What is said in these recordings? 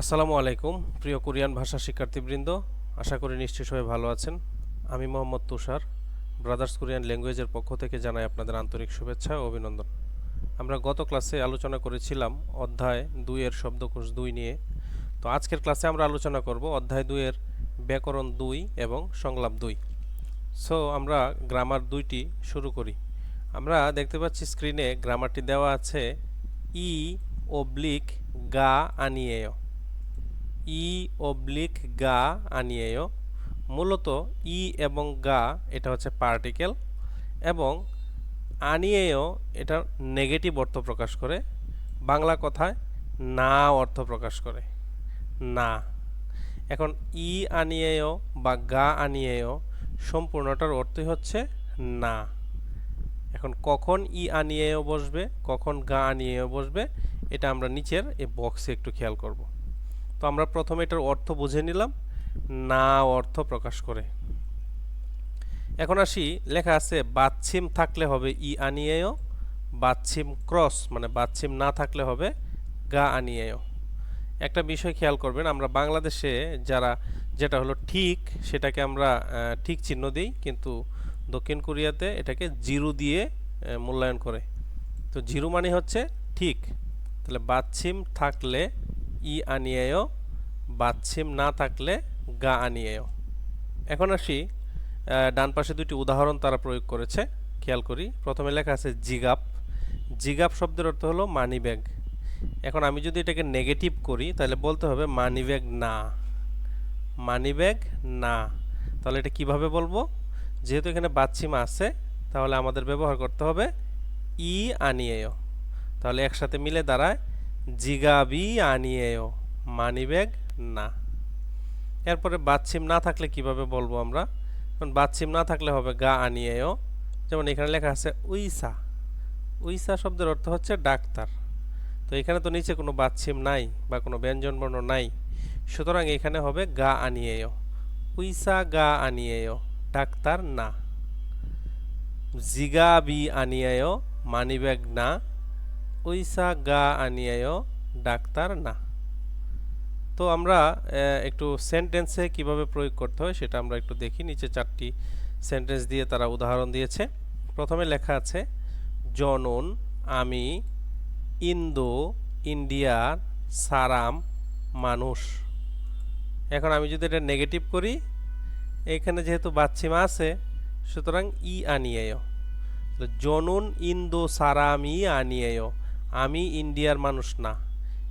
আসসালামু আলাইকুম, প্রিয় কোরিয়ান ভাষা শিক্ষার্থীবৃন্দ। আশা করি নিশ্চয়ই সবাই ভালো আছেন। আমি মোহাম্মদ তুষার ব্রাদার্স কোরিয়ান ল্যাঙ্গুয়েজের পক্ষ থেকে জানাই আপনাদের আন্তরিক শুভেচ্ছা ও অভিনন্দন। আমরা গত ক্লাসে আলোচনা করেছিলাম অধ্যায় দুইয়ের শব্দকোষ দুই নিয়ে। তো আজকের ক্লাসে আমরা আলোচনা করব অধ্যায় দুইয়ের ব্যাকরণ দুই এবং সংলাপ দুই। সো আমরা গ্রামার দুইটি শুরু করি। আমরা দেখতে পাচ্ছি স্ক্রিনে গ্রামারটি দেওয়া আছে, ই ওব্লিক গা, আনিয়েয়। ই অবলিক গা আনিয়েও। মূলত ই এবং গা, এটা হচ্ছে পার্টিকেল এবং আনিয়েও এটা নেগেটিভ অর্থ প্রকাশ করে। বাংলা কথায় না অর্থ প্রকাশ করে। না। এখন ই আনিয়েও বা গা আনিয়েও সম্পূর্ণটার অর্থই হচ্ছে না। এখন কখন ই আনিয়েও বসবে, কখন গা আনিয়েও বসবে, এটা আমরা নিচের এই বক্সে একটু খেয়াল করব। তো আমরা প্রথমে এটার অর্থ বুঝে নিলাম, না অর্থ প্রকাশ করে। এখন আসি, লেখা আছে বাচ্ছিম থাকলে হবে ই আনিয়েও বাচ্ছিম ক্রস মানে বাচ্ছিম না থাকলে হবে গা আনিয়েও একটা বিষয় খেয়াল করবেন, আমরা বাংলাদেশে যারা, যেটা হলো ঠিক, সেটাকে আমরা ঠিক চিহ্ন দিই, কিন্তু দক্ষিণ কোরিয়াতে এটাকে জিরো দিয়ে মূল্যায়ন করে। তো জিরো মানে হচ্ছে ঠিক, তাহলে বাচ্ছিম থাকলে ই আনিয়েও বাচ্ছিম না থাকলে গা আনিয়েও। এখন আসি ডান পাশে দুটি উদাহরণ তারা প্রয়োগ করেছে, খেয়াল করি। প্রথমে লেখা আছে জিগাপ। জিগাপ শব্দের অর্থ হলো মানি ব্যাগ। এখন আমি যদি এটাকে নেগেটিভ করি, তাহলে বলতে হবে মানি ব্যাগ না। মানি ব্যাগ না। তাহলে এটা কীভাবে বলব? যেহেতু এখানে বাচ্ছিমা আছে, তাহলে আমাদের ব্যবহার করতে হবে ই আনিয়েও। তাহলে একসাথে মিলে দাঁড়ায় জিগাবি আনিয়েও মানি ব্যাগ না। এরপরে বাচ্ছিম না থাকলে কীভাবে বলব আমরা? কারণ না থাকলে হবে গা আনিয়েও, যেমন এখানে লেখা আছে উইসা। উইসা শব্দের অর্থ হচ্ছে ডাক্তার। তো এখানে তো নিচে কোনো বাচ্ছিম নাই বা কোনো ব্যঞ্জন বর্ণ নাই। সুতরাং এখানে হবে গা আনিয়েও। উইসা গা আনিয়েও, ডাক্তার না। জিগা বি আনিয়েও, মানিব্যাগ না। উইসা গা আনিয়েও ডাক্তার না। তো আমরা একটু সেন্টেন্সে কীভাবে প্রয়োগ করতে হয় সেটা আমরা একটু দেখি। নিচে চারটি সেন্টেন্স দিয়ে তারা উদাহরণ দিয়েছে। প্রথমে লেখা আছে, জনন, আমি, ইন্দো ইন্ডিয়ার সারাম, মানুষ। এখন আমি যদি এটা নেগেটিভ করি, এখানে যেহেতু বাচ্চিমা আছে, সুতরাং ই আনিয়েয়। জনুন, ইন্দো, সারামি আনিয়েয়। আমি ইন্ডিয়ার মানুষ না।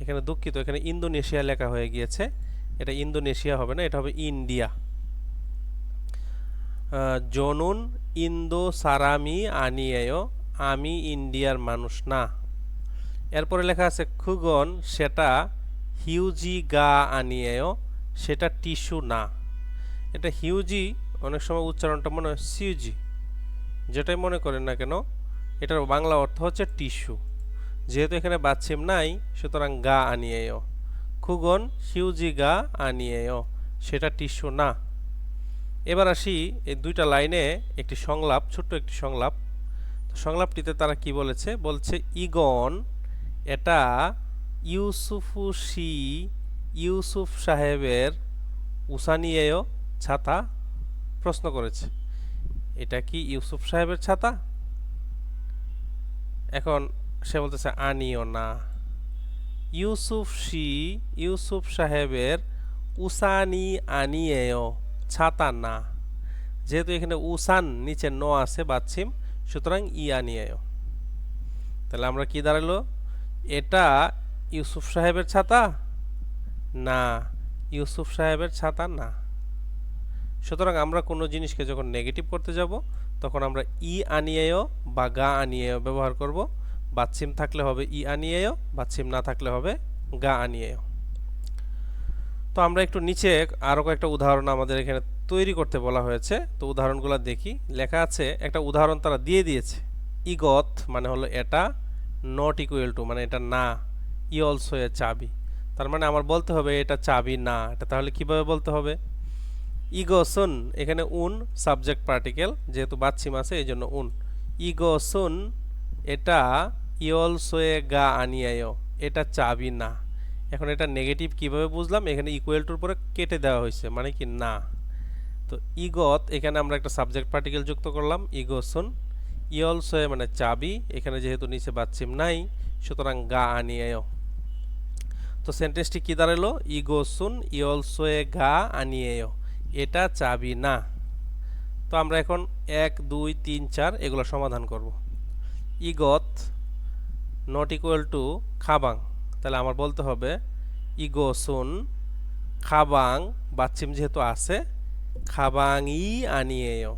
এখানে দুঃখিত, এখানে ইন্দোনেশিয়া লেখা হয়ে গিয়েছে। এটা ইন্দোনেশিয়া হবে না, এটা হবে ইন্ডিয়া। জনুন ইন্দো সারামি আনিয়েয়, আমি ইন্ডিয়ার মানুষ না। এরপরে লেখা আছে, খুগন সেটা হিউজি গা আনিয়েয়, সেটা টিস্যু না। এটা হিউজি, অনেক সময় উচ্চারণটা মনে হয় সিউজি। যেটাই মনে করেন না কেন, এটার বাংলা অর্থ হচ্ছে টিস্যু। যেহেতু এখানে বাচ্ছিম নাই, সুতরাং গা আনিয়েও। খুগন হিউজি গা আনিয়েও। সেটা টিস্যু না। এবার আসি এই দুইটা লাইনে একটি সংলাপ, ছোট্ট একটি সংলাপ। তো সংলাপটিতে তারা কি বলেছে? বলছে, ইগন, এটা ইউসুফু ইউসুফুসি, ইউসুফ সাহেবের উসানিয়েও ছাতা প্রশ্ন করেছে। এটা কি ইউসুফ সাহেবের ছাতা? এখন সে বলতেছে, আনিও না। ইউসুফ সি ইউসুফ সাহেবের, উসানি আনিয়েও, ছাতা না। যেহেতু এখানে উসান, নিচে ন আছে, বাচ্ছিম, সুতরাং ই আনিয়েও। তাহলে আমরা কি দাঁড়াল? এটা ইউসুফ সাহেবের ছাতা? না, ইউসুফ সাহেবের ছাতা না। সুতরাং আমরা কোনো জিনিসকে যখন নেগেটিভ করতে যাব, তখন আমরা ই আনিয়েও বা গা আনিয়েও ব্যবহার করব। বাচ্ছিম থাকলে হবে ই আনিয়েও বাচ্ছিম না থাকলে হবে গা আনিয়েও। তো আমরা একটু নিচে আরও কয়েকটা উদাহরণ আমাদের এখানে তৈরি করতে বলা হয়েছে। তো উদাহরণগুলো দেখি। লেখা আছে, একটা উদাহরণ তারা দিয়ে দিয়েছে। ইগত মানে হলো এটা নট ইকুয়াল টু মানে এটা না, ই অলসো এ চাবি। তার মানে আমার বলতে হবে এটা চাবি না, এটা তাহলে কীভাবে বলতে হবে? ইগোসুন, এখানে উন সাবজেক্ট পার্টিকেল যেহেতু বাচ্ছিম আছে, এই জন্য উন। ইগোসুন, এটা ইয়লসোয়ে গা আনিয়ায়, এটা চাবি না। এখন এটা নেগেটিভ কীভাবে বুঝলাম? এখানে ইকুয়াল টুর পরে কেটে দেওয়া হয়েছে মানে কি না। তো ইগত, এখানে আমরা একটা সাবজেক্ট পার্টিকেল যুক্ত করলাম, ইগোসুন। ইয়লসো মানে চাবি, এখানে যেহেতু নিচে বাচ্চিম নাই, সুতরাং গা আনিয়েও তো সেন্টেন্সটি কী দাঁড়াল? ইগোসুন ইয়লসো এ গা আনিয়েও এটা চাবি না। তো আমরা এখন এক, দুই, তিন, চার, এগুলো সমাধান করব। ইগত নট ইকুয়াল টু খাবাং তাহলে আমার বলতে হবে ইগো ইগোসুন খাবাং বাচ্চিম যেহেতু আছে খাবাং ই আনিয়েও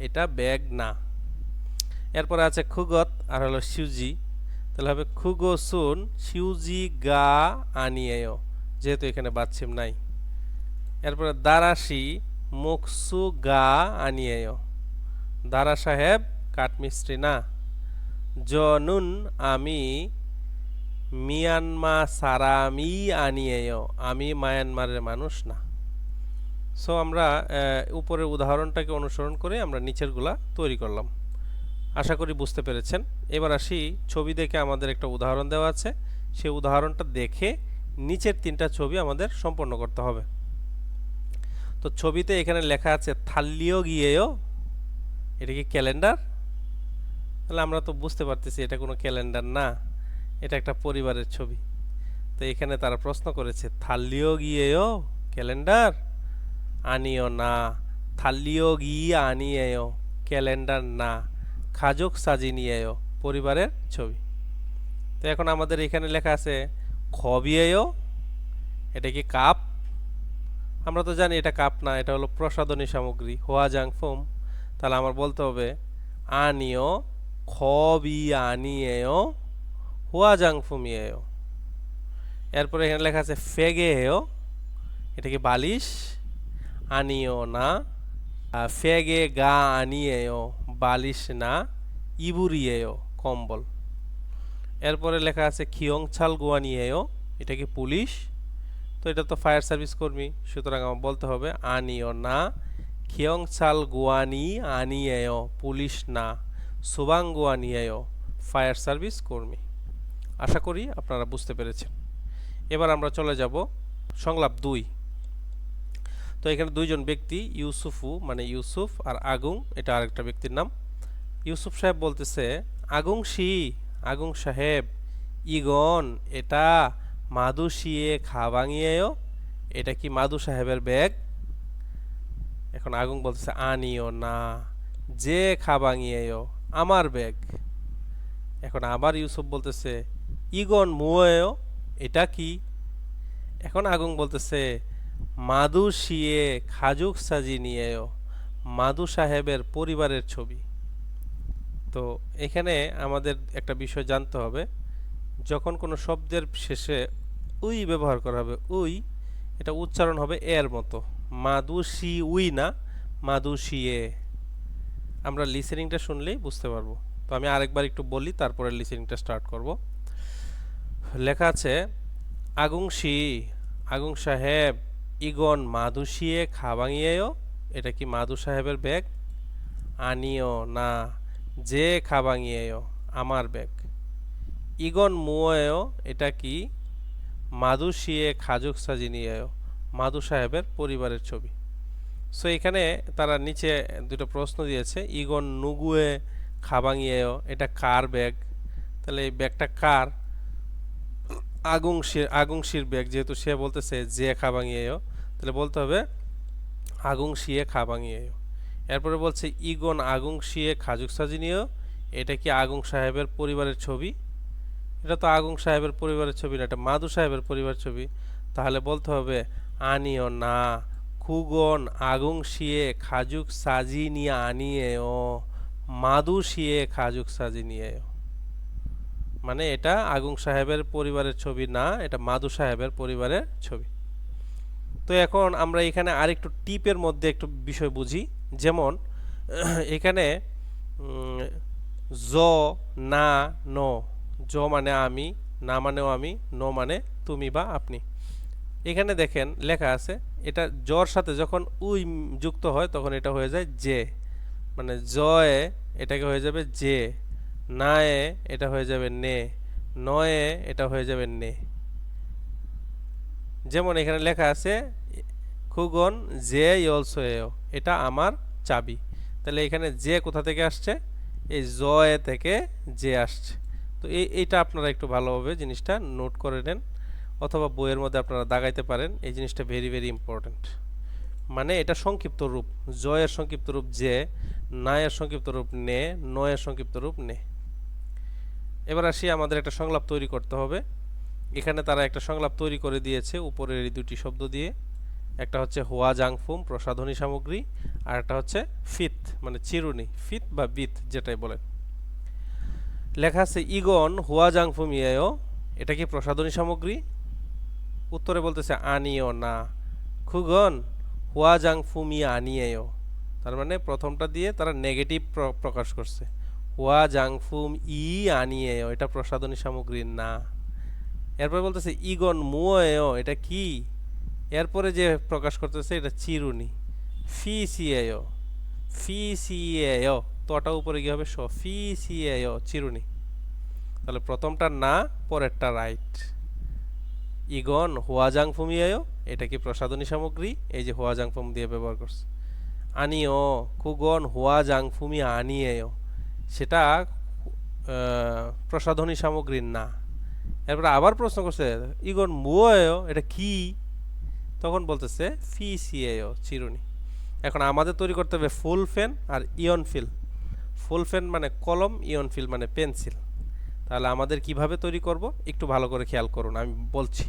এটা ব্যাগ না। এরপরে আছে খুগত, আর হলো সিউজি। তাহলে হবে খুগো খুগোসুন সিউজি গা আনিয়েও যেহেতু এখানে বাচ্চিম নাই। এরপরে দারাসি মুখসু গা আনিয়েও দারা সাহেব, কাঠমিস্ত্রি না। জনুন আমি মিয়ানমা সারামি আনিয়েও, আমি মায়ানমারের মানুষ না। সো আমরা উপরের উদাহরণটাকে অনুসরণ করে আমরা নিচেরগুলা তৈরি করলাম। আশা করি বুঝতে পেরেছেন। এবার আসি ছবি দেখে আমাদের একটা উদাহরণ দেওয়া আছে। সেই উদাহরণটা দেখে নিচের তিনটা ছবি আমাদের সম্পন্ন করতে হবে। তো ছবিতে এখানে লেখা আছে, থাল্লিও গিয়েও এটা কি ক্যালেন্ডার? তাহলে আমরা তো বুঝতে পারতেছি এটা কোনো ক্যালেন্ডার না, এটা একটা পরিবারের ছবি। তো এখানে তারা প্রশ্ন করেছে থাল্লিও গিয়েও ক্যালেন্ডার? আনিও না। থাল্লিও গিয়ে আনিয়েও ক্যালেন্ডার না। খাজক সাজিনিয়েও পরিবারের ছবি। তো এখন আমাদের এখানে লেখা আছে, খবিয়েও? এটা কি কাপ? আমরা তো জানি এটা কাপ না, এটা হলো প্রসাধনী সামগ্রী হোয়া জাং ফোম। তাহলে আমার বলতে হবে, আনিও খবি আনিয়েও হোয়া জাং ফুমিয়েও এরপরে এখানে লেখা আছে ফেগেও এটা কি বালিশ? আনিও না। ফেগে গা আনিয়েও বালিশ না। ইবুরিয়েও কম্বল। এরপরে লেখা আছে খিয়ংছাল গোয়ানিয়েও এটা কি পুলিশ? তো এটা তো ফায়ার সার্ভিস কর্মী, সুতরাং আমার বলতে হবে আনিও না। খিয়ংছাল গোয়ানি আনিয়েও পুলিশ না। সুবাং গোয়ানিয়েও ফায়ার সার্ভিস কর্মী। আশা করি আপনারা বুঝতে পেরেছেন। এবার আমরা চলে যাব সংলাপ দুই। তো এখানে দুইজন ব্যক্তি, ইউসুফু মানে ইউসুফ আর আগুং, এটা আরেকটা ব্যক্তির নাম। ইউসুফ সাহেব বলতেছে, আগুং শি, আগুং সাহেব, ইগন, এটা মাদু শিয়ে খাবাঙিয়েও এটা কি মাদু সাহেবের ব্যাগ? এখন আগুং বলতেছে, আনিও না, যে খাবাঙিয়েও আমার ব্যাগ। এখন আবার ইউসুফ বলতেছে, ইগন মুয়েও, এটা কি? এখন আগুন বলতেছে, মাদু শিয়ে খাজুক সাজি নিয়েও, মাদু সাহেবের পরিবারের ছবি। তো এখানে আমাদের একটা বিষয় জানতে হবে, যখন কোনো শব্দের শেষে উই ব্যবহার করা হবে, উই, এটা উচ্চারণ হবে এর মতো, মাদু শি উই না, মাদু শিয়ে। আমরা লিসেনিংটা শুনলেই বুঝতে পারব। তো আমি আরেকবার একটু বলি, তারপরে লিসেনিংটা স্টার্ট করব। লেখা আছে, আগুং শি, আগুং সাহেব, ইগন মাদু শিয়ে খাবাঙিয়েও এটা কি মাদু সাহেবের ব্যাগ? আনিও না, যে খাবাঙিয়েও আমার ব্যাগ। ইগন মুয়েও এটা কি? মাদু শিয়ে খাজুক সাজিনিয়েও মাদু সাহেবের পরিবারের ছবি। সো এখানে তারা নিচে দুটো প্রশ্ন দিয়েছে, ইগন নুগুয়ে খাবাঙিয়েও, এটা কার ব্যাগ? তাহলে এই ব্যাগটা কার? আগুংশির আগুংশির ব্যাগ, যেহেতু সে বলতেছে যে খাবাঙিয়েও, তাহলে বলতে হবে আগুংশিয়ে খাবাঙিয়েও। এরপরে বলছে ইগন আগুংশিয়ে খাজুক সাজিনিয়েও এটা কি আগুং সাহেবের পরিবারের ছবি? এটা তো আগুং সাহেবের পরিবারের ছবি না, এটা মাদু সাহেবের পরিবারের ছবি। তাহলে বলতে হবে আনিও না খুগন আগুং শিয়ে খাজুক সাজি নিয়ে আনিয়ে ও মাদু শিয়ে খাজুক সাজি নিয়ে মানে এটা আগুং সাহেবের পরিবারের ছবি, না, এটা মাদু সাহেবের পরিবারের ছবি। তো এখন আমরা এখানে আরেকটু টিপের মধ্যে একটু বিষয় বুঝি। যেমন, এখানে জ, না, ন। জ মানে আমি, না মানেও আমি, ন মানে তুমি বা আপনি। এখানে দেখেন, লেখা আছে এটা জর সাথে যখন উই যুক্ত হয়, তখন এটা হয়ে যায় জে। মানে জয়ে এটাকে হয়ে যাবে যে নায়ে এটা হয়ে যাবে নে। নয়ে এটা হয়ে যাবে নে। যেমন এখানে লেখা আছে, খুগন জে অলসো এও, এটা আমার চাবি। তাহলে এখানে যে কোথা থেকে আসছে? এই জ এ থেকে জে আসছে। তো এই এইটা আপনারা একটু ভালোভাবে জিনিসটা নোট করে নেন। অথবা বইয়ের মধ্যে আপনারা দাগাইতে পারেন, এই জিনিসটা ভেরি ভেরি ইম্পর্ট্যান্ট মানে এটা সংক্ষিপ্ত রূপ, জয়ের সংক্ষিপ্ত রূপ যে, নায়ের সংক্ষিপ্ত রূপ নে, নয়ের সংক্ষিপ্ত রূপ নে। এবার আসি আমাদের একটা সংলাপ তৈরি করতে হবে। এখানে তারা একটা সংলাপ তৈরি করে দিয়েছে উপরের এই দুটি শব্দ দিয়ে। একটা হচ্ছে হোয়া জাংফুম প্রসাধনী সামগ্রী, আর একটা হচ্ছে ফিত মানে চিরুনি, ফিত বা বিত যেটাই বলেন। লেখা আছে, ইগন হুয়া জাংফুম ইয়েও, এটা কি প্রসাধনী সামগ্রী? উত্তরে বলতেছে, আনিও না। খুগন হুয়া জাংফুম ই আনিয়েও। তার মানে প্রথমটা দিয়ে তারা নেগেটিভ প্রকাশ করছে। হুয়া জাংফুম ই আনিয়েও, এটা প্রসাধনী সামগ্রী না। এরপরে বলতেছে, ইগন মুয়েও, এটা কি? এরপরে যে প্রকাশ করতেছে, এটা চিরুনি। ফি সিএও ফি সিএও তোটা উপরে গিয়ে হবে? স ফি সিএও চিরুনি। তাহলে প্রথমটা না, পরেরটা রাইট। ইগন হোয়াজাং ফুমিয়ায়ও এটা কি প্রসাধনী সামগ্রী? এই যে হোয়াজাং ফুম দিয়ে ব্যবহার করছে। আনি আনিও কুগন হোয়াজাং ফুমি আনিয়েও সেটা প্রসাধনী সামগ্রী না। এরপরে আবার প্রশ্ন করছে, ইগন মুয়েও এটা কি? তখন বলতেছে ফি সিএও চিরুনি। এখন আমাদের তৈরি করতে হবে ফুল ফেন আর ইয়ন ফিল। ফুল ফেন মানে কলম, ইয়ন ফিল মানে পেন্সিল। তাহলে আমাদের কীভাবে তৈরি করব? একটু ভালো করে খেয়াল করুন, আমি বলছি।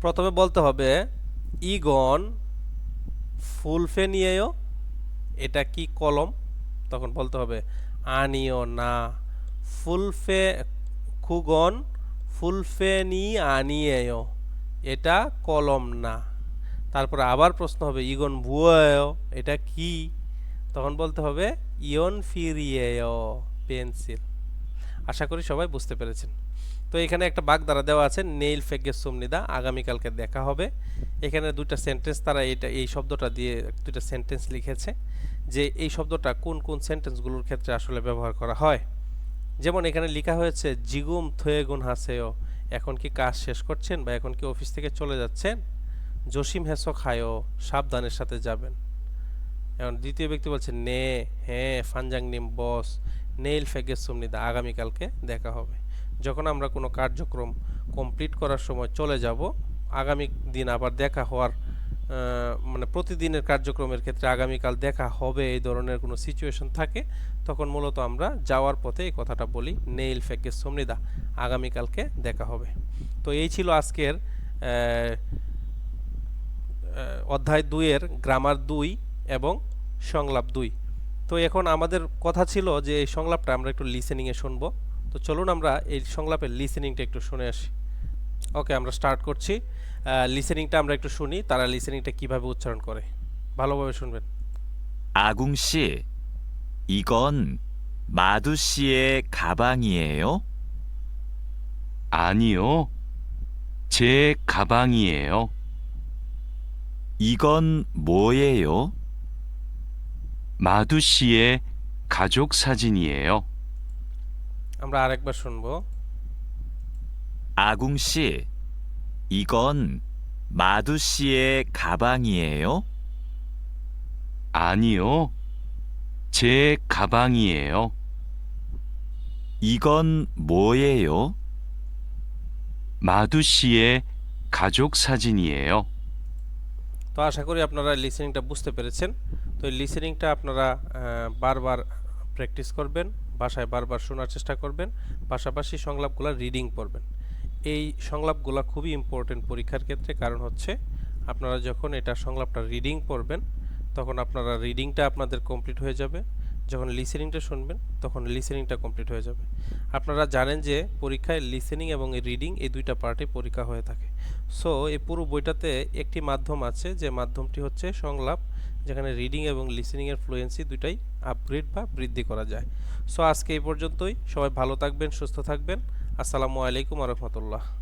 প্রথমে বলতে হবে, ইগন ফুল ফেন ইয়েও এটা কি কলম? তখন বলতে হবে, আনিও না। ফুলফে, খুগন ফুলফেনি আনিয়েও এটা কলম না। তারপরে আবার প্রশ্ন হবে, ইগন ভুয়েও এটা কি? তখন বলতে হবে ইয়ন ফিরিয়েও পেন্সিল। আশা করি সবাই বুঝতে পেরেছেন। তো এখানে একটা বাগধারা দেওয়া আছে, নেইল ফেগে সুমনিদা, আগামীকালকে দেখা হবে। এখানে দুইটা সেন্টেন্স তারা এটা, এই শব্দটা দিয়ে দুইটা সেন্টেন্স লিখেছে যে এই শব্দটা কোন কোন সেন্টেন্সগুলোর ক্ষেত্রে আসলে ব্যবহার করা হয়? যেমন এখানে লেখা হয়েছে, জিগুম থয়েগুন হাসেও এখন কি কাজ শেষ করছেন বা এখন কি অফিস থেকে চলে যাচ্ছেন? জসিম হেসো খায়ও সাবধানের সাথে যাবেন। এখন দ্বিতীয় ব্যক্তি বলছে, নে হ্যাঁ ফানজাং নিম, বস। নেইল ফেগের সুমনিদা আগামীকালকে দেখা হবে। যখন আমরা কোনো কার্যক্রম কমপ্লিট করার সময় চলে যাব, আগামী দিন আবার দেখা হওয়ার মানে প্রতিদিনের কার্যক্রমের ক্ষেত্রে আগামীকাল দেখা হবে, এই ধরনের কোনো সিচুয়েশন থাকে, তখন মূলত আমরা যাওয়ার পথে এই কথাটা বলি নেইল ফেগের সুমনিদা আগামীকালকে দেখা হবে। তো এই ছিল আজকের অধ্যায় দুইয়ের গ্রামার দুই এবং সংলাপ দুই। তো এখন আমাদের কথা ছিল যে এই সংলাপটা আমরা একটু লিসেনিংয়ে শুনবো তো চলুন আমরা এই সংলাপের লিসেনিংটা একটু শুনে আসি ওকে আমরা স্টার্ট করছি লিসেনিংটা আমরা একটু শুনি তারা লিসেনিংটা কিভাবে উচ্চারণ করে ভালোভাবে শুনবেন 아궁 씨, 이건 마두 씨의 가방이에요? 아니요. 제 가방이에요. 이건 뭐예요? 마두 씨의 가족 사진이에요. আমরা আরেকবার শুনবো 아궁 씨, 이건 마두 씨의 가방이에요? 아니요. 제 가방이에요. 이건 뭐예요? 마두 씨의 가족 사진이에요. তো আশা করি আপনারা লিসেনিংটা বুঝতে পেরেছেন তো এই লিসেনিংটা আপনারা বারবার প্র্যাকটিস করবেন, বাসায় বারবার শোনার চেষ্টা করবেন, পাশাপাশি সংলাপগুলো রিডিং পড়বেন। এই সংলাপগুলো খুবই ইম্পর্টেন্ট পরীক্ষার ক্ষেত্রে, কারণ হচ্ছে আপনারা যখন এটা সংলাপটা রিডিং পড়বেন, তখন আপনারা রিডিংটা আপনাদের কমপ্লিট হয়ে যাবে। যখন লিসেনিংটা শুনবেন, তখন লিসেনিংটা কমপ্লিট হয়ে যাবে। আপনারা জানেন যে পরীক্ষায় লিসেনিং এবং রিডিং এই দুইটা পার্টে পরীক্ষা হয়ে থাকে। সো এই পুরো বইটাতে একটি মাধ্যম আছে, যে মাধ্যমটি হচ্ছে সংলাপ যেখানে রিডিং এবং লিসেনিংয়ের ফ্লুয়েন্সি দুটাই আপগ্রেড বা বৃদ্ধি করা যায়। সো আজকে এই পর্যন্তই। সবাই ভালো থাকবেন, সুস্থ থাকবেন। আসসালামু আলাইকুম রহমতুল্লাহ।